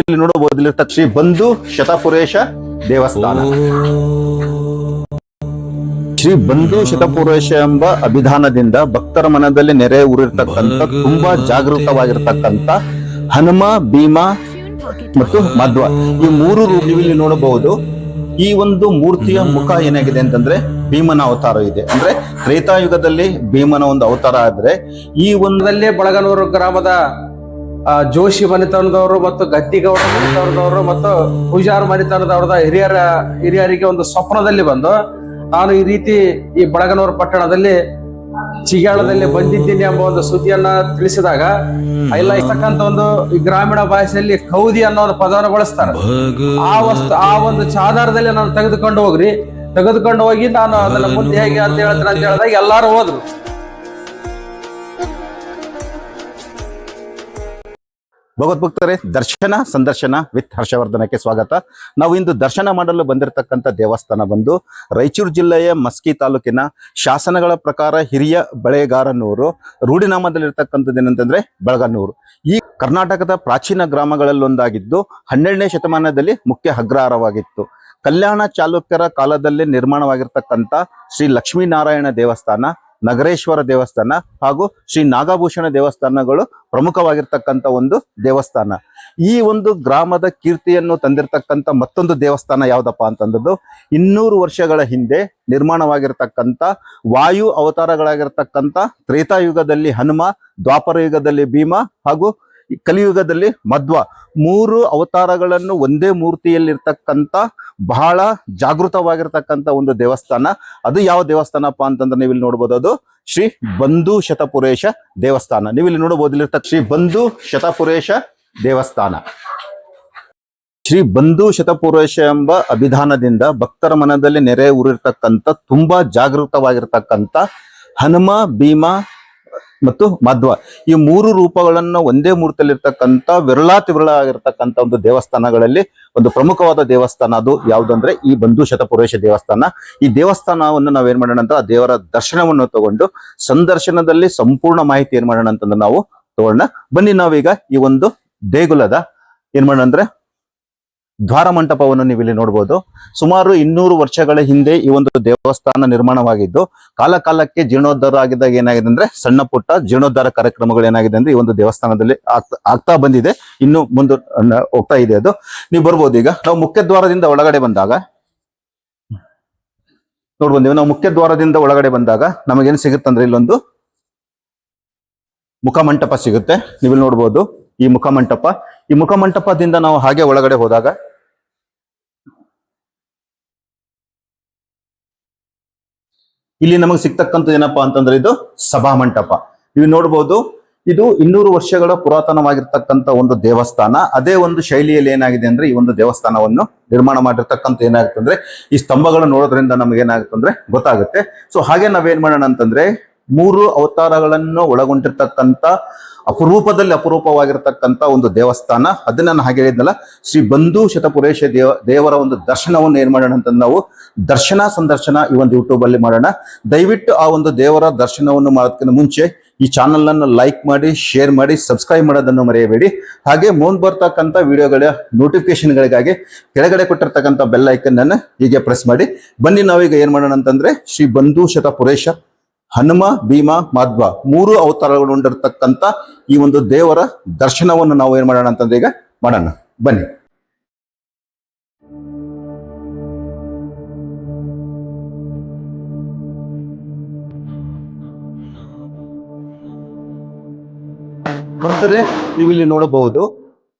ಇಲ್ಲಿ ನೋಡಬಹುದು ಇಲ್ಲಿ ಶ್ರೀ ಬಂಧು ಶತಪುರೇಶ ದೇವಸ್ಥಾನ. ಶ್ರೀ ಬಂಧು ಶತಪುರೇಶ ಎಂಬ ಅಭಿಧಾನದಿಂದ ಭಕ್ತರ ಮನದಲ್ಲಿ ನೆರೆ ಊರಿರ್ತಕ್ಕಂಥ, ತುಂಬಾ ಜಾಗೃತವಾಗಿರ್ತಕ್ಕಂಥ ಹನುಮ, ಭೀಮ ಮತ್ತು ಮಧ್ವ. ಈ ಮೂರು ರೂಪ ಇಲ್ಲಿ ನೋಡಬಹುದು. ಈ ಒಂದು ಮೂರ್ತಿಯ ಮುಖ ಏನಾಗಿದೆ ಅಂತಂದ್ರೆ ಭೀಮನ ಅವತಾರ ಇದೆ. ಅಂದ್ರೆ ತ್ರೇತಾಯುಗದಲ್ಲಿ ಭೀಮನ ಒಂದು ಅವತಾರ ಆದ್ರೆ ಈ ಒಂದಲ್ಲೇ ದಲ್ಲಿ ಬಳಗನೂರು ಗ್ರಾಮದ ಜೋಶಿ ಮನೆತನದವರು ಮತ್ತು ಗದ್ದಿಗೌಡ ಮನೆತನದವರು ಮತ್ತು ಪೂಜಾರ್ ಮನೆತನದವ್ರದ ಹಿರಿಯರ ಹಿರಿಯರಿಗೆ ಒಂದು ಸ್ವಪ್ನದಲ್ಲಿ ಬಂದು ನಾನು ಈ ರೀತಿ ಈ ಬಳಗನೂರು ಪಟ್ಟಣದಲ್ಲಿ ಚಿಗಾಳದಲ್ಲಿ ಬಂದಿದ್ದೀನಿ ಎಂಬ ಒಂದು ಸುದ್ದಿಯನ್ನ ತಿಳಿಸಿದಾಗ ಇಲ್ಲ ಇರ್ತಕ್ಕಂಥ ಒಂದು ಗ್ರಾಮೀಣ ಭಾಷೆಯಲ್ಲಿ ಕೌದಿ ಅನ್ನೋ ಒಂದು ಪದವನ್ನು ಬಳಸ್ತಾರೆ. ಆ ವಸ್ತು ಆ ಒಂದು ಚಾದಾರದಲ್ಲಿ ನಾನು ತೆಗೆದುಕೊಂಡು ಹೋಗ್ರಿ. ತೆಗೆದುಕೊಂಡು ಹೋಗಿ ನಾನು ಅದನ್ನ ಮುಂದೆ ಹೇಗೆ ಅಂತ ಹೇಳ್ತೀನಿ ಅಂತ ಹೇಳಿದಾಗ ಎಲ್ಲಾರು ಹೋದ್ರು. ಭಗವದ್ಭಕ್ತರೇ ದರ್ಶನ ಸಂದರ್ಶನ ವಿತ್ ಹರ್ಷವರ್ಧನಕ್ಕೆ ಸ್ವಾಗತ. ನಾವು ಇಂದು ದರ್ಶನ ಮಾಡಲು ಬಂದಿರತಕ್ಕಂಥ ದೇವಸ್ಥಾನ ಬಂದು ರಾಯಚೂರು ಜಿಲ್ಲೆಯ ಮಸ್ಕಿ ತಾಲೂಕಿನ ಶಾಸನಗಳ ಪ್ರಕಾರ ಹಿರಿಯ ಬಳೆಗಾರನೂರು, ರೂಢಿನಾಮದಲ್ಲಿರ್ತಕ್ಕಂಥದ್ದು ಏನಂತಂದ್ರೆ ಬೆಳಗನೂರು. ಈ ಕರ್ನಾಟಕದ ಪ್ರಾಚೀನ ಗ್ರಾಮಗಳಲ್ಲೊಂದಾಗಿದ್ದು ಹನ್ನೆರಡನೇ ಶತಮಾನದಲ್ಲಿ ಮುಖ್ಯ ಅಗ್ರಹಾರವಾಗಿತ್ತು. ಕಲ್ಯಾಣ ಚಾಲುಕ್ಯರ ಕಾಲದಲ್ಲಿ ನಿರ್ಮಾಣವಾಗಿರ್ತಕ್ಕಂಥ ಶ್ರೀ ಲಕ್ಷ್ಮೀನಾರಾಯಣ ದೇವಸ್ಥಾನ ನಗರೇಶ್ವರ ದೇವಸ್ಥಾನ ಹಾಗೂ ಶ್ರೀ ನಾಗಭೂಷಣ ದೇವಸ್ಥಾನಗಳು ಪ್ರಮುಖವಾಗಿರ್ತಕ್ಕಂಥ ಒಂದು ದೇವಸ್ಥಾನ. ಈ ಒಂದು ಗ್ರಾಮದ ಕೀರ್ತಿಯನ್ನು ತಂದಿರತಕ್ಕಂಥ ಮತ್ತೊಂದು ದೇವಸ್ಥಾನ ಯಾವುದಪ್ಪ ಅಂತಂದದ್ದು, ಇನ್ನೂರು ವರ್ಷಗಳ ಹಿಂದೆ ನಿರ್ಮಾಣವಾಗಿರ್ತಕ್ಕಂಥ ವಾಯು ಅವತಾರಗಳಾಗಿರ್ತಕ್ಕಂಥ ತ್ರೇತಾಯುಗದಲ್ಲಿ ಹನುಮ ದ್ವಾಪರ ಯುಗದಲ್ಲಿ ಭೀಮ ಹಾಗೂ ಕಲಿಯುಗದಲ್ಲಿ ಮಧ್ವ. ಮೂರು ಅವತಾರಗಳನ್ನು ಒಂದೇ ಮೂರ್ತಿಯಲ್ಲಿರ್ತಕ್ಕಂಥ, ಬಹಳ ಜಾಗೃತವಾಗಿರ್ತಕ್ಕಂಥ ಒಂದು ದೇವಸ್ಥಾನ. ಅದು ಯಾವ ದೇವಸ್ಥಾನಪ್ಪ ಅಂತಂದ್ರೆ ನೀವು ಇಲ್ಲಿ ನೋಡ್ಬೋದು. ಅದು ಶ್ರೀ ಬಂಧು ಶತಪುರೇಶ ದೇವಸ್ಥಾನ. ನೀವು ಇಲ್ಲಿ ನೋಡಬಹುದು ಇಲ್ಲಿರ್ತಕ್ಕ ಶ್ರೀ ಬಂಧು ಶತಪುರೇಶ ದೇವಸ್ಥಾನ. ಶ್ರೀ ಬಂಧು ಶತಪುರೇಶ ಎಂಬ ಅಭಿಧಾನದಿಂದ ಭಕ್ತರ ಮನದಲ್ಲಿ ನೆರೆ ಊರಿರ್ತಕ್ಕಂಥ, ತುಂಬಾ ಜಾಗೃತವಾಗಿರ್ತಕ್ಕಂಥ ಹನುಮ, ಭೀಮ ಮತ್ತು ಮಧ್ವ. ಈ ಮೂರು ರೂಪಗಳನ್ನು ಒಂದೇ ಮೂರ್ತಿಯಲ್ಲಿರ್ತಕ್ಕಂಥ ವಿರಳಾತಿ ವಿರಳ ಆಗಿರ್ತಕ್ಕಂಥ ಒಂದು ದೇವಸ್ಥಾನಗಳಲ್ಲಿ ಒಂದು ಪ್ರಮುಖವಾದ ದೇವಸ್ಥಾನ ಅದು. ಯಾವುದಂದ್ರೆ ಈ ಬಂಧು ಶತಪುರೇಶ ದೇವಸ್ಥಾನ. ಈ ದೇವಸ್ಥಾನವನ್ನು ನಾವೇನ್ ಮಾಡೋಣ ಅಂತ ದೇವರ ದರ್ಶನವನ್ನು ತಗೊಂಡು ಸಂದರ್ಶನದಲ್ಲಿ ಸಂಪೂರ್ಣ ಮಾಹಿತಿ ಏನ್ ಮಾಡೋಣ ಅಂತಂದ್ರೆ ನಾವು ತಗೊಳ್ಳೋಣ. ಬನ್ನಿ ನಾವೀಗ ಈ ಒಂದು ದೇಗುಲದ ಏನ್ ಮಾಡೋಣ ಅಂದ್ರೆ ದ್ವಾರ ಮಂಟಪವನ್ನು ನೀವು ಇಲ್ಲಿ ನೋಡಬಹುದು ಸುಮಾರು ಇನ್ನೂರು ವರ್ಷಗಳ ಹಿಂದೆ ಈ ಒಂದು ದೇವಸ್ಥಾನ ನಿರ್ಮಾಣವಾಗಿದ್ದು ಕಾಲ ಕಾಲಕ್ಕೆ ಜೀರ್ಣೋದ್ಧಾರ ಆಗಿದ್ದಾಗ ಏನಾಗಿದೆ ಅಂದ್ರೆ, ಸಣ್ಣ ಪುಟ್ಟ ಜೀರ್ಣೋದ್ಧಾರ ಕಾರ್ಯಕ್ರಮಗಳು ಏನಾಗಿದೆ ಅಂದ್ರೆ, ಈ ಒಂದು ದೇವಸ್ಥಾನದಲ್ಲಿ ಆಗ್ತಾ ಬಂದಿದೆ. ಇನ್ನು ಮುಂದೆ ಹೋಗ್ತಾ ಇದೆ ಅದು. ನೀವು ಬರ್ಬೋದು ಈಗ. ನಾವು ಮುಖ್ಯ ದ್ವಾರದಿಂದ ಒಳಗಡೆ ಬಂದಾಗ ನೋಡ್ಬಂದಿವಿ ನೀವು ಮುಖ್ಯ ದ್ವಾರದಿಂದ ಒಳಗಡೆ ಬಂದಾಗ ನಮಗೇನು ಸಿಗುತ್ತಂದ್ರೆ ಇಲ್ಲೊಂದು ಮುಖಮಂಟಪ ಸಿಗುತ್ತೆ. ನೀವು ನೋಡ್ಬೋದು ಈ ಮುಖಮಂಟಪ. ಈ ಮುಖಮಂಟಪದಿಂದ ನಾವು ಹಾಗೆ ಒಳಗಡೆ ಹೋದಾಗ ಇಲ್ಲಿ ನಮಗೆ ಸಿಗ್ತಕ್ಕಂಥದ್ದು ಏನಪ್ಪಾ ಅಂತಂದ್ರೆ ಇದು ಸಭಾ ಮಂಟಪ. ನೀವು ನೋಡ್ಬೋದು, ಇದು ಇನ್ನೂರು ವರ್ಷಗಳ ಪುರಾತನವಾಗಿರ್ತಕ್ಕಂಥ ಒಂದು ದೇವಸ್ಥಾನ. ಅದೇ ಒಂದು ಶೈಲಿಯಲ್ಲಿ ಏನಾಗಿದೆ ಅಂದ್ರೆ ಈ ಒಂದು ದೇವಸ್ಥಾನವನ್ನು ನಿರ್ಮಾಣ ಮಾಡಿರ್ತಕ್ಕಂಥ ಏನಾಗುತ್ತೆ ಅಂದ್ರೆ ಈ ಸ್ತಂಭಗಳನ್ನು ನೋಡೋದ್ರಿಂದ ನಮ್ಗೆ ಏನಾಗುತ್ತೆ ಅಂದ್ರೆ ಗೊತ್ತಾಗುತ್ತೆ. ಸೊ ಹಾಗೆ ನಾವೇನ್ ಮಾಡೋಣ ಅಂತಂದ್ರೆ ಮೂರು ಅವತಾರಗಳನ್ನು ಒಳಗೊಂಡಿರ್ತಕ್ಕಂಥ ಅಪರೂಪದಲ್ಲಿ ಅಪರೂಪವಾಗಿರ್ತಕ್ಕಂಥ ಒಂದು ದೇವಸ್ಥಾನ. ಅದನ್ನ ನಾನು ಹಾಗೆ ಹೇಳಿದ್ನಲ್ಲ, ಶ್ರೀ ಬಂಧು ಶತಪುರೇಶ ದೇವ, ದೇವರ ಒಂದು ದರ್ಶನವನ್ನು ಏನ್ ಮಾಡೋಣ ಅಂತ ನಾವು ದರ್ಶನ ಸಂದರ್ಶನ ಈ ಒಂದು ಯೂಟ್ಯೂಬ್ ಅಲ್ಲಿ ಮಾಡೋಣ. ದಯವಿಟ್ಟು ಆ ಒಂದು ದೇವರ ದರ್ಶನವನ್ನು ಮಾಡೋದಕ್ಕಿಂತ ಮುಂಚೆ ಈ ಚಾನಲ್ ಅನ್ನು ಲೈಕ್ ಮಾಡಿ ಶೇರ್ ಮಾಡಿ ಸಬ್ಸ್ಕ್ರೈಬ್ ಮಾಡೋದನ್ನು ಮರೆಯಬೇಡಿ. ಹಾಗೆ ಮುಂದೆ ಬರ್ತಕ್ಕಂಥ ವಿಡಿಯೋಗಳ ನೋಟಿಫಿಕೇಶನ್ಗಳಿಗಾಗಿ ಕೆಳಗಡೆ ಕೊಟ್ಟಿರ್ತಕ್ಕಂಥ ಬೆಲ್ ಐಕನ್ ಅನ್ನು ಹೀಗೆ ಪ್ರೆಸ್ ಮಾಡಿ. ಬನ್ನಿ ನಾವೀಗ ಏನ್ ಮಾಡೋಣ ಅಂತಂದ್ರೆ ಶ್ರೀ ಬಂಧು ಶತಪುರೇಶ ಹನುಮ, ಭೀಮ, ಮಾಧ್ವ ಮೂರು ಅವತಾರಗಳು ಹೊಂದಿರತಕ್ಕಂಥ ಈ ಒಂದು ದೇವರ ದರ್ಶನವನ್ನು ನಾವು ಏನ್ ಮಾಡೋಣ ಅಂತಂದ್ರೆ ಈಗ ಮಾಡೋಣ. ಬನ್ನಿ. ಬರ್ತಾರೆ ನೀವು ಇಲ್ಲಿ ನೋಡಬಹುದು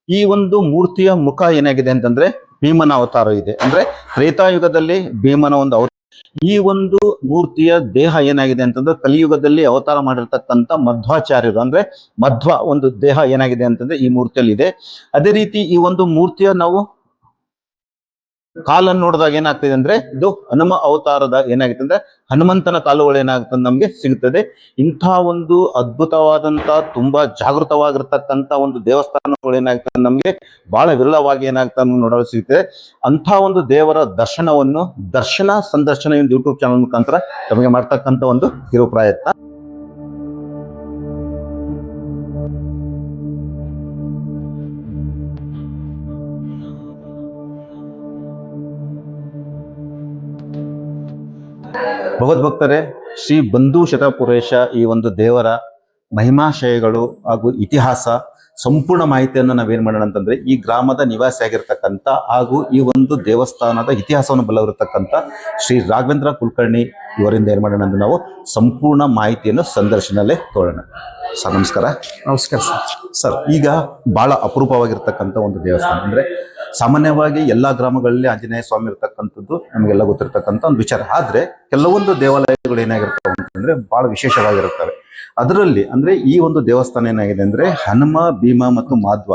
ಈ ಒಂದು ಮೂರ್ತಿಯ ಮುಖ ಏನಾಗಿದೆ ಅಂತಂದ್ರೆ ಭೀಮನ ಅವತಾರ ಇದೆ. ಅಂದ್ರೆ ತ್ರೇತಾಯುಗದಲ್ಲಿ ಭೀಮನ ಒಂದು ಈ ಒಂದು ಮೂರ್ತಿಯ ದೇಹ ಏನಾಗಿದೆ ಅಂತಂದ್ರೆ ಕಲಿಯುಗದಲ್ಲಿ ಅವತಾರ ಮಾಡಿರ್ತಕ್ಕಂಥ ಮಧ್ವಾಚಾರ್ಯರು, ಅಂದ್ರೆ ಮಧ್ವ ಒಂದು ದೇಹ ಏನಾಗಿದೆ ಅಂತಂದ್ರೆ ಈ ಮೂರ್ತಿಯಲ್ಲಿ ಇದೆ ಅದೇ ರೀತಿ ಈ ಒಂದು ಮೂರ್ತಿಯ ನಾವು ಕಾಲನ್ನು ನೋಡಿದಾಗ ಏನಾಗ್ತದೆ ಅಂದ್ರೆ ಇದು ಹನುಮ ಅವತಾರದ ಏನಾಗುತ್ತೆ ಅಂದ್ರೆ ಹನುಮಂತನ ಕಾಲುಗಳು ಏನಾಗ್ತದೆ ನಮ್ಗೆ ಸಿಗುತ್ತದೆ ಇಂಥ ಒಂದು ಅದ್ಭುತವಾದಂತ ತುಂಬಾ ಜಾಗೃತವಾಗಿರ್ತಕ್ಕಂಥ ಒಂದು ದೇವಸ್ಥಾನಗಳು ಏನಾಗ್ತದೆ ನಮ್ಗೆ ಬಹಳ ವಿರಳವಾಗಿ ಏನಾಗ್ತದೆ ನೋಡಲು ಸಿಗುತ್ತೆ ಅಂಥ ಒಂದು ದೇವರ ದರ್ಶನವನ್ನು ದರ್ಶನ ಸಂದರ್ಶನ ಯೂಟ್ಯೂಬ್ ಚಾನಲ್ ಮುಖಾಂತರ ನಮಗೆ ಮಾಡ್ತಕ್ಕಂಥ ಒಂದು ಕಿರು ಪ್ರಯತ್ನ ಭಗವದ್ಭಕ್ತರೇ ಶ್ರೀ ಬಂಧು ಶತಪುರೇಶ ಈ ಒಂದು ದೇವರ ಮಹಿಮಾಶಯಗಳು ಹಾಗೂ ಇತಿಹಾಸ ಸಂಪೂರ್ಣ ಮಾಹಿತಿಯನ್ನು ನಾವೇನು ಮಾಡೋಣ ಅಂತಂದ್ರೆ ಈ ಗ್ರಾಮದ ನಿವಾಸಿಯಾಗಿರ್ತಕ್ಕಂಥ ಹಾಗೂ ಈ ಒಂದು ದೇವಸ್ಥಾನದ ಇತಿಹಾಸವನ್ನು ಬಲ್ಲವಿರತಕ್ಕಂಥ ಶ್ರೀ ರಾಘವೇಂದ್ರ ಕುಲಕರ್ಣಿ ಇವರಿಂದ ಏನು ಮಾಡೋಣ ಅಂದ್ರೆ ನಾವು ಸಂಪೂರ್ಣ ಮಾಹಿತಿಯನ್ನು ಸಂದರ್ಶನಲ್ಲೇ ತೋರೋಣ ಸರ್ ನಮಸ್ಕಾರ. ನಮಸ್ಕಾರ ಸರ್. ಸರ್ ಈಗ ಬಹಳ ಅಪರೂಪವಾಗಿರ್ತಕ್ಕಂಥ ಒಂದು ದೇವಸ್ಥಾನ ಅಂದ್ರೆ ಸಾಮಾನ್ಯವಾಗಿ ಎಲ್ಲಾ ಗ್ರಾಮಗಳಲ್ಲಿ ಆಂಜನೇಯ ಸ್ವಾಮಿ ಇರ್ತಕ್ಕಂಥದ್ದು ನಮಗೆಲ್ಲ ಗೊತ್ತಿರ್ತಕ್ಕಂಥ ಒಂದು ವಿಚಾರ. ಆದ್ರೆ ಕೆಲವೊಂದು ದೇವಾಲಯಗಳು ಏನಾಗಿರ್ತವೆ ಅಂತಂದ್ರೆ ಬಹಳ ವಿಶೇಷವಾಗಿರುತ್ತವೆ. ಅದರಲ್ಲಿ ಅಂದ್ರೆ ಈ ಒಂದು ದೇವಸ್ಥಾನ ಏನಾಗಿದೆ ಅಂದ್ರೆ ಹನುಮ, ಭೀಮ ಮತ್ತು ಮಾಧ್ವ,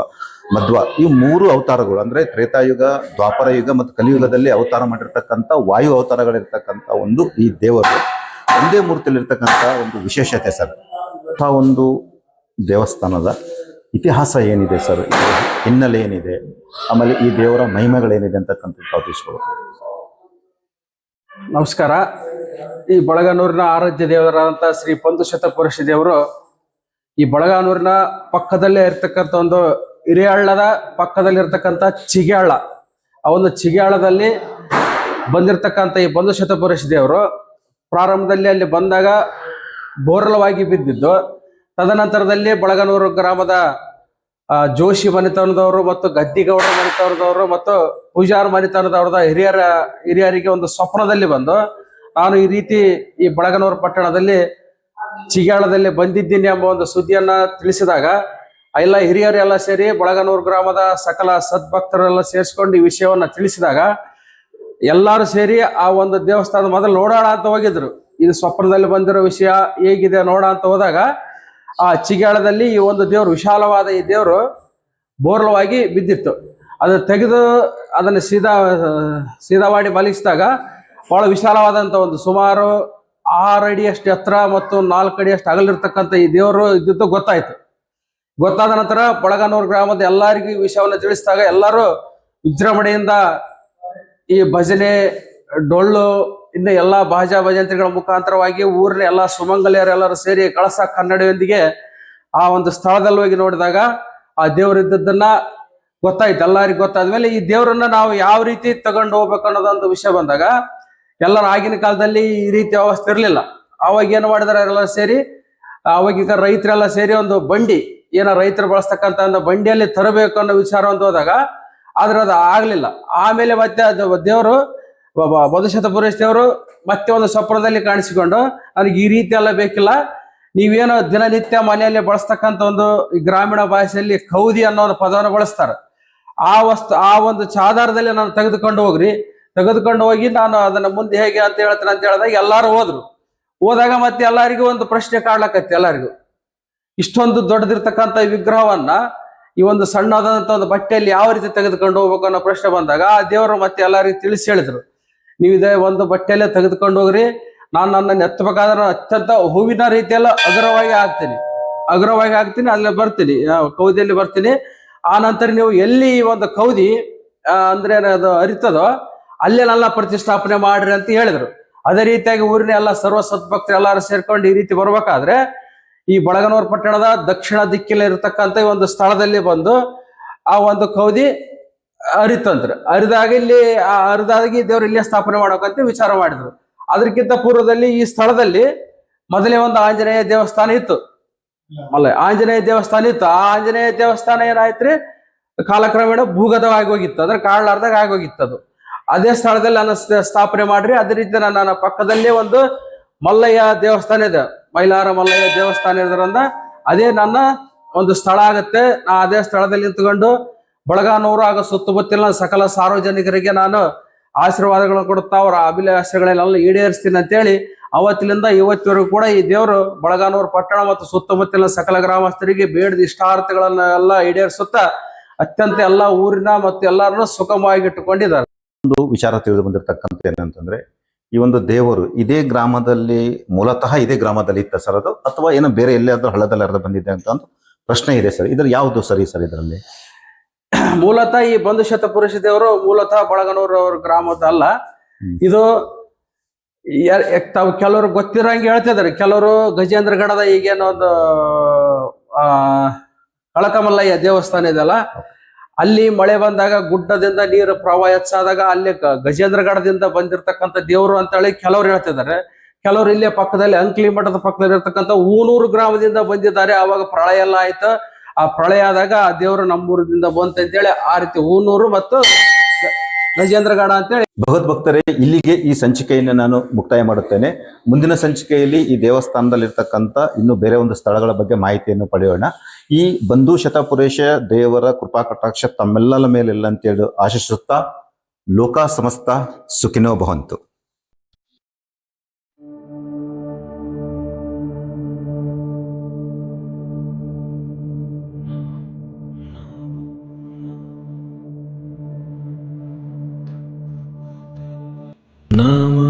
ಮಧ್ವ, ಈ ಮೂರು ಅವತಾರಗಳು ಅಂದ್ರೆ ತ್ರೇತಾಯುಗ ದ್ವಾಪರ ಯುಗ ಮತ್ತು ಕಲಿಯುಗದಲ್ಲಿ ಅವತಾರ ಮಾಡಿರ್ತಕ್ಕಂಥ, ವಾಯು ಅವತಾರಗಳಿರ್ತಕ್ಕಂಥ ಒಂದು ಈ ದೇವರು ಒಂದೇ ಮೂರ್ತಿಯಲ್ಲಿರ್ತಕ್ಕಂಥ ಒಂದು ವಿಶೇಷತೆ ಸರ್ ಅಂಥ ಒಂದು ದೇವಸ್ಥಾನದ ಇತಿಹಾಸ ಏನಿದೆ ಸರ್ ಹಿನ್ನೆಲೆ ಏನಿದೆ, ಆಮೇಲೆ ಈ ದೇವರ ಮಹಿಮೆಗಳೇನಿದೆ ಅಂತಕ್ಕಂಥ. ನಮಸ್ಕಾರ ಈ ಬಳಗನೂರಿನ ಆರಾಧ್ಯ ದೇವರಾದಂತಹ ಶ್ರೀ ಪಂದುಶತ ಪುರುಷ ದೇವರು ಈ ಬಳಗಾನೂರಿನ ಪಕ್ಕದಲ್ಲೇ ಇರ್ತಕ್ಕಂಥ ಒಂದು ಹಿರಿಯಳ್ಳದ ಪಕ್ಕದಲ್ಲಿ ಇರ್ತಕ್ಕಂಥ ಚಿಗೆಹಳ್ಳ ಆ ಒಂದು ಚಿಗೆಹಳ್ಳದಲ್ಲಿ ಬಂದಿರತಕ್ಕಂಥ ಈ ಬಂಧು ಪುರುಷ ದೇವರು ಪ್ರಾರಂಭದಲ್ಲಿ ಅಲ್ಲಿ ಬಂದಾಗ ಬೋರಲವಾಗಿ ಬಿದ್ದಿದ್ದು. ತದನಂತರದಲ್ಲಿ ಬಳಗನೂರು ಗ್ರಾಮದ ಜೋಶಿ ಮನೆತನದವರು ಮತ್ತು ಗದ್ದಿಗೌಡ ಮನೆತನದವರು ಮತ್ತು ಪೂಜಾರ್ ಮನೆತನದವ್ರದ ಹಿರಿಯರ, ಹಿರಿಯರಿಗೆ ಒಂದು ಸ್ವಪ್ನದಲ್ಲಿ ಬಂದು ನಾನು ಈ ರೀತಿ ಈ ಬಳಗನೂರು ಪಟ್ಟಣದಲ್ಲಿ ಚಿಗಾಳದಲ್ಲಿ ಬಂದಿದ್ದೀನಿ ಎಂಬ ಒಂದು ಸುದ್ದಿಯನ್ನ ತಿಳಿಸಿದಾಗ ಎಲ್ಲ ಹಿರಿಯರೆಲ್ಲ ಸೇರಿ ಬಳಗನೂರು ಗ್ರಾಮದ ಸಕಲ ಸದ್ಭಕ್ತರೆಲ್ಲ ಸೇರಿಸ್ಕೊಂಡು ಈ ವಿಷಯವನ್ನ ತಿಳಿಸಿದಾಗ, ಎಲ್ಲರೂ ಸೇರಿ ಆ ಒಂದು ದೇವಸ್ಥಾನದ ಮೊದಲು ನೋಡೋಣ ಅಂತ ಹೋಗಿದ್ರು. ಇದು ಸ್ವಪ್ನದಲ್ಲಿ ಬಂದಿರೋ ವಿಷಯ ಹೇಗಿದೆ ನೋಡ ಅಂತ ಹೋದಾಗ, ಆ ಚಿಗಾಳದಲ್ಲಿ ಈ ಒಂದು ದೇವರು ವಿಶಾಲವಾದ ಈ ದೇವರು ಬೋರ್ಲವಾಗಿ ಬಿದ್ದಿತ್ತು. ಅದು ತೆಗೆದು ಅದನ್ನು ಸೀದಾ ಸೀದಾ ಮಾಡಿ ಮಲಗಿಸಿದಾಗ ಬಹಳ ವಿಶಾಲವಾದಂತ ಒಂದು ಸುಮಾರು ಆರು ಅಡಿಯಷ್ಟು ಎತ್ತರ ಮತ್ತು ನಾಲ್ಕು ಅಡಿಯಷ್ಟು ಅಗಲಿರ್ತಕ್ಕಂಥ ಈ ದೇವರು ಇದ್ದಿದ್ದು ಗೊತ್ತಾಯ್ತು. ಗೊತ್ತಾದ ನಂತರ ಬಳಗನೂರು ಗ್ರಾಮದ ಎಲ್ಲರಿಗೂ ವಿಷಯವನ್ನು ತಿಳಿಸಿದಾಗ ಎಲ್ಲರೂ ವಿಜೃಂಭಣೆಯಿಂದ ಈ ಭಜನೆ, ಡೊಳ್ಳು, ಇನ್ನು ಎಲ್ಲಾ ಭಾಜಾ ಭಜಂತ್ರಿಗಳ ಮುಖಾಂತರವಾಗಿ ಊರಿನ ಎಲ್ಲಾ ಸುಮಂಗಲಿಯರೆಲ್ಲರೂ ಸೇರಿ ಕಳಸ ಕನ್ನಡಿಯೊಂದಿಗೆ ಆ ಒಂದು ಸ್ಥಳದಲ್ಲಿ ಹೋಗಿ ನೋಡಿದಾಗ ಆ ದೇವರಿದ್ದದ್ದನ್ನ ಗೊತ್ತಾಯ್ತು. ಎಲ್ಲರಿಗೂ ಗೊತ್ತಾದ್ಮೇಲೆ ಈ ದೇವರನ್ನ ನಾವು ಯಾವ ರೀತಿ ತಗೊಂಡು ಹೋಗ್ಬೇಕು ಅನ್ನೋದೊಂದು ವಿಷಯ ಬಂದಾಗ ಎಲ್ಲರ ಆಗಿನ ಕಾಲದಲ್ಲಿ ಈ ರೀತಿ ವ್ಯವಸ್ಥೆ ಇರಲಿಲ್ಲ. ಅವಾಗ ಏನು ಮಾಡಿದಾರೆ ಎಲ್ಲ ಸೇರಿ ಅವಾಗೀಗ ರೈತರೆಲ್ಲ ಸೇರಿ ಒಂದು ಬಂಡಿ, ಏನೋ ರೈತರು ಬಳಸ್ತಕ್ಕಂತ ಒಂದು ಬಂಡಿಯಲ್ಲಿ ತರಬೇಕು ಅನ್ನೋ ವಿಚಾರ ಅಂತ ಹೋದಾಗ ಆದ್ರೆ ಅದು ಆಗ್ಲಿಲ್ಲ. ಆಮೇಲೆ ಮತ್ತೆ ಅದು ದೇವರು ಮಧುಶತಪುರೇಶ್ ದೇವರು ಮತ್ತೆ ಒಂದು ಸ್ವಪ್ನದಲ್ಲಿ ಕಾಣಿಸಿಕೊಂಡು, ನನಗೆ ಈ ರೀತಿ ಎಲ್ಲ ಬೇಕಿಲ್ಲ. ನೀವೇನೋ ದಿನನಿತ್ಯ ಮನೆಯಲ್ಲಿ ಬಳಸ್ತಕ್ಕಂಥ ಒಂದು ಗ್ರಾಮೀಣ ಭಾಷೆಯಲ್ಲಿ ಕೌದಿ ಅನ್ನೋ ಒಂದು ಪದವನ್ನು ಬಳಸ್ತಾರೆ. ಆ ವಸ್ತು, ಆ ಒಂದು ಚಾದಾರದಲ್ಲಿ ನಾನು ತೆಗೆದುಕೊಂಡು ಹೋಗ್ರಿ. ತೆಗೆದುಕೊಂಡು ಹೋಗಿ ನಾನು ಅದನ್ನ ಮುಂದೆ ಹೇಗೆ ಅಂತ ಹೇಳ್ತೇನೆ ಅಂತ ಹೇಳಿದಾಗ ಎಲ್ಲಾರು ಹೋದ್ರು. ಹೋದಾಗ ಮತ್ತೆ ಎಲ್ಲರಿಗೂ ಒಂದು ಪ್ರಶ್ನೆ ಕಾಡ್ಲಕತ್ತೆ ಎಲ್ಲರಿಗೂ. ಇಷ್ಟೊಂದು ದೊಡ್ಡದಿರ್ತಕ್ಕಂಥ ವಿಗ್ರಹವನ್ನ ಈ ಒಂದು ಸಣ್ಣದಾದಂತ ಒಂದು ಬಟ್ಟೆಯಲ್ಲಿ ಯಾವ ರೀತಿ ತೆಗೆದುಕೊಂಡು ಹೋಗ್ಬೇಕು ಅನ್ನೋ ಪ್ರಶ್ನೆ ಬಂದಾಗ ಆ ದೇವರು ಮತ್ತೆ ಎಲ್ಲರಿಗೂ ತಿಳಿಸಿ ಹೇಳಿದ್ರು. ನೀವು ಇದೇ ಒಂದು ಬಟ್ಟೆಯಲ್ಲೇ ತೆಗೆದುಕೊಂಡು ಹೋಗ್ರಿ. ನಾನು ನನ್ನ ಎತ್ತಬೇಕಾದ್ರೆ ಅತ್ಯಂತ ಹೂವಿನ ರೀತಿಯೆಲ್ಲ ಅಗರವಾಗಿ ಹಾಕ್ತೀನಿ. ಅಗ್ರವಾಗಿ ಹಾಕ್ತೀನಿ, ಅಲ್ಲೇ ಬರ್ತೀನಿ ಕೌದಿಯಲ್ಲಿ ಬರ್ತೀನಿ. ಆ ನಂತರ ನೀವು ಎಲ್ಲಿ ಈ ಒಂದು ಕೌದಿ ಅಂದ್ರೆ ಅದು ಅರಿತದೋ ಅಲ್ಲೇ ಪ್ರತಿಷ್ಠಾಪನೆ ಮಾಡ್ರಿ ಅಂತ ಹೇಳಿದ್ರು. ಅದೇ ರೀತಿಯಾಗಿ ಊರಿನ ಎಲ್ಲ ಸರ್ವ ಸದ್ಭಕ್ತರು ಎಲ್ಲರೂ ಸೇರ್ಕೊಂಡು ಈ ರೀತಿ ಬರ್ಬೇಕಾದ್ರೆ ಈ ಬಳಗನೂರು ಪಟ್ಟಣದ ದಕ್ಷಿಣ ದಿಕ್ಕಿನಲ್ಲಿ ಇರತಕ್ಕಂತ ಈ ಒಂದು ಸ್ಥಳದಲ್ಲಿ ಬಂದು ಆ ಒಂದು ಕೌದಿ ಅರಿತಂದ್ರು. ಅರಿದಾಗ ಇಲ್ಲಿ, ಆ ಅರಿದಾಗಿ ದೇವ್ರು ಇಲ್ಲೇ ಸ್ಥಾಪನೆ ಮಾಡ್ಬೇಕಂತ ವಿಚಾರ ಮಾಡಿದ್ರು. ಅದಕ್ಕಿಂತ ಪೂರ್ವದಲ್ಲಿ ಈ ಸ್ಥಳದಲ್ಲಿ ಮೊದಲೇ ಒಂದು ಆಂಜನೇಯ ದೇವಸ್ಥಾನ ಇತ್ತು. ಅಲ್ಲ ಆಂಜನೇಯ ದೇವಸ್ಥಾನ ಇತ್ತು. ಆ ಆಂಜನೇಯ ದೇವಸ್ಥಾನ ಏನಾಯ್ತ್ರಿ? ಕಾಲಕ್ರಮೇಣ ಭೂಗತವಾಗಿ ಹೋಗಿತ್ತು. ಅಂದ್ರೆ ಕಾಡ್ಲಾರ್ದಾಗ ಆಗೋಗಿತ್ತು ಅದು ಅದೇ ಸ್ಥಳದಲ್ಲಿ ನಾನು ಸ್ಥ- ಸ್ಥಾಪನೆ ಮಾಡ್ರಿ. ಅದೇ ರೀತಿ ನನ್ನ ಪಕ್ಕದಲ್ಲೇ ಒಂದು ಮಲ್ಲಯ್ಯ ದೇವಸ್ಥಾನ ಇದೆ. ಮೈಲಾರ ಮಲ್ಲಯ್ಯ ದೇವಸ್ಥಾನ ಇರೋದ್ರಿಂದ ಅದೇ ನನ್ನ ಒಂದು ಸ್ಥಳ ಆಗತ್ತೆ. ನಾ ಅದೇ ಸ್ಥಳದಲ್ಲಿ ನಿಂತ್ಕೊಂಡು ಬಳಗಾನೂರು ಹಾಗೂ ಸುತ್ತಮುತ್ತಲಿನ ಸಕಲ ಸಾರ್ವಜನಿಕರಿಗೆ ನಾನು ಆಶೀರ್ವಾದಗಳನ್ನು ಕೊಡುತ್ತಾ ಅವರ ಅಭಿಲಾಷೆಗಳೆಲ್ಲ ಈಡೇರಿಸ್ತೀನಿ ಅಂತೇಳಿ ಅವತ್ತಿನಿಂದ ಇವತ್ತಿವರೆಗೂ ಕೂಡ ಈ ದೇವರು ಬಳಗಾನೂರು ಪಟ್ಟಣ ಮತ್ತು ಸುತ್ತಮುತ್ತಲಿನ ಸಕಲ ಗ್ರಾಮಸ್ಥರಿಗೆ ಬೇಡದ ಇಷ್ಟಾರ್ಥಗಳನ್ನ ಎಲ್ಲ ಈಡೇರಿಸುತ್ತಾ ಅತ್ಯಂತ ಎಲ್ಲ ಊರಿನ ಮತ್ತು ಎಲ್ಲರನ್ನು ಸುಖಮವಾಗಿ ಇಟ್ಟುಕೊಂಡಿದ್ದಾರೆ. ಒಂದು ವಿಚಾರ ತಿಳಿದು ಬಂದಿರತಕ್ಕಂಥ ಏನಂತಂದ್ರೆ ಈ ಒಂದು ದೇವರು ಇದೇ ಗ್ರಾಮದಲ್ಲಿ ಮೂಲತಃ ಇದೇ ಗ್ರಾಮದಲ್ಲಿ ಇತ್ತ ಸರ್ ಅದು? ಅಥವಾ ಏನೋ ಬೇರೆ ಎಲ್ಲಾದ್ರೂ ಹಳ್ಳದಲ್ಲಿ ಹರಿದು ಬಂದಿದೆ ಅಂತ ಒಂದು ಪ್ರಶ್ನೆ ಇದೆ ಸರ್. ಇದ್ರ ಯಾವುದು ಸರಿ ಸರ್ ಇದರಲ್ಲಿ? ಮೂಲತಃ ಈ ಬಂಧು ಶತಪುರುಷ ದೇವರು ಮೂಲತಃ ಬಳಗನೂರು ಅವ್ರ ಗ್ರಾಮದ ಅಲ್ಲ. ಇದು ತಾವು ಕೆಲವರು ಗೊತ್ತಿರಂಗೆ ಹೇಳ್ತಿದಾರೆ ಕೆಲವರು ಗಜೇಂದ್ರ ಗಡದ ಆ ಕಳಕಮಲ್ಲಯ್ಯ ದೇವಸ್ಥಾನ ಇದೆಯಲ್ಲ ಅಲ್ಲಿ ಮಳೆ ಬಂದಾಗ ಗುಡ್ಡದಿಂದ ನೀರು ಪ್ರವಾಹ ಹೆಚ್ಚಾದಾಗ ಅಲ್ಲಿ ಗಜೇಂದ್ರಗಢದಿಂದ ಬಂದಿರತಕ್ಕಂಥ ದೇವರು ಅಂತ ಹೇಳಿ ಕೆಲವ್ರು ಹೇಳ್ತಿದ್ದಾರೆ. ಕೆಲವರು ಇಲ್ಲೇ ಪಕ್ಕದಲ್ಲಿ ಅಂಕ್ಲಿ ಮಠದ ಪಕ್ಕದಲ್ಲಿ ಇರ್ತಕ್ಕಂಥ ಊನೂರು ಗ್ರಾಮದಿಂದ ಬಂದಿದ್ದಾರೆ. ಅವಾಗ ಪ್ರಳಯ ಎಲ್ಲ ಆಯ್ತು. ಆ ಪ್ರಳಯ ಆದಾಗ ಆ ದೇವರು ನಮ್ಮೂರದಿಂದ ಬಂತ ಅಂತೇಳಿ ಆ ರೀತಿ ಊನೂರು ಮತ್ತು ಗಜೇಂದ್ರಗಢ ಅಂತೇಳಿ. ಭಗವದ್ಭಕ್ತರೇ ಇಲ್ಲಿಗೆ ಈ ಸಂಚಿಕೆಯನ್ನು ನಾನು ಮುಕ್ತಾಯ ಮಾಡುತ್ತೇನೆ. ಮುಂದಿನ ಸಂಚಿಕೆಯಲ್ಲಿ ಈ ದೇವಸ್ಥಾನದಲ್ಲಿರ್ತಕ್ಕಂಥ ಇನ್ನು ಬೇರೆ ಒಂದು ಸ್ಥಳಗಳ ಬಗ್ಗೆ ಮಾಹಿತಿಯನ್ನು ಪಡೆಯೋಣ. ಈ ಬಂಧು ಶತಪುರೇಶ ದೇವರ ಕೃಪಾ ಕಟಾಕ್ಷ ತಮ್ಮೆಲ್ಲರ ಮೇಲೆಲ್ಲ ಅಂತೇಳಿ ಆಶಿಸುತ್ತಾ, ಲೋಕ ಸಮಸ್ತ ಸುಖಿನೋ ಭವಂತು. No.